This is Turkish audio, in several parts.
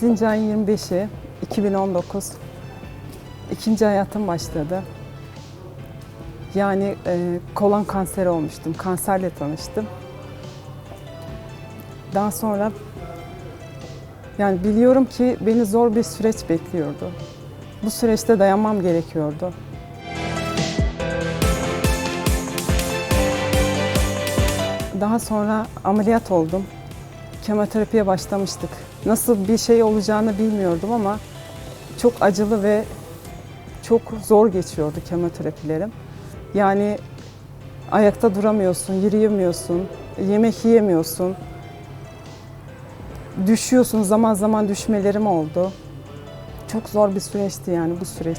8. ayın 25'i 2019 ikinci hayatım başladı. Yani e, kolon kanseri olmuştum. Kanserle tanıştım. Daha sonra yani biliyorum ki beni zor bir süreç bekliyordu. Bu süreçte dayanmam gerekiyordu. Daha sonra ameliyat oldum. Kemoterapiye başlamıştık. Nasıl bir şey olacağını bilmiyordum ama çok acılı ve çok zor geçiyordu kemoterapilerim. Yani ayakta duramıyorsun, yürüyemiyorsun, yemek yiyemiyorsun. Düşüyorsun, zaman zaman düşmelerim oldu. Çok zor bir süreçti yani bu süreç.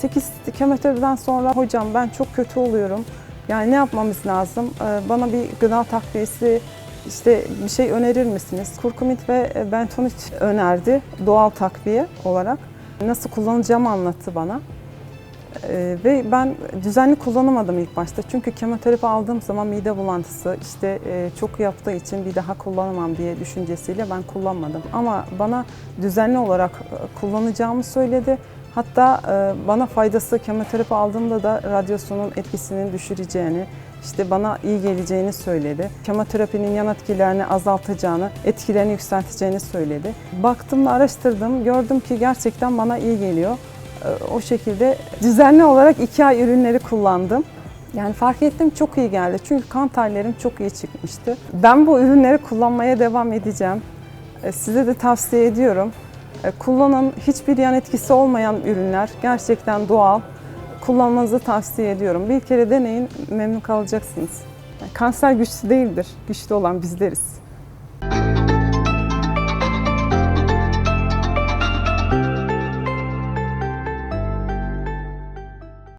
Sekiz kemoterapiden sonra hocam ben çok kötü oluyorum. Yani ne yapmamız lazım? Ee, Bana bir gıda takviyesi işte bir şey önerir misiniz? Kurkumit ve e, bentonit önerdi doğal takviye olarak. Nasıl kullanacağımı anlattı bana. Ee, ve ben düzenli kullanamadım ilk başta. Çünkü kemoterapi aldığım zaman mide bulantısı işte e, çok yaptığı için bir daha kullanamam diye düşüncesiyle ben kullanmadım. Ama bana düzenli olarak e, kullanacağımı söyledi. Hatta e, bana faydası kemoterapi aldığımda da radyasyonun etkisinin düşüreceğini, işte bana iyi geleceğini söyledi. Kemoterapinin yan etkilerini azaltacağını, etkilerini yükselteceğini söyledi. Baktım araştırdım, gördüm ki gerçekten bana iyi geliyor. Ee, O şekilde düzenli olarak iki ay ürünleri kullandım. Yani fark ettim çok iyi geldi. Çünkü kan tahlillerim çok iyi çıkmıştı. Ben bu ürünleri kullanmaya devam edeceğim. Ee, Size de tavsiye ediyorum. Ee, Kullanın hiçbir yan etkisi olmayan ürünler. Gerçekten doğal. Kullanmanızı tavsiye ediyorum. Bir kere deneyin memnun kalacaksınız. Kanser güçlü değildir. Güçlü olan bizleriz.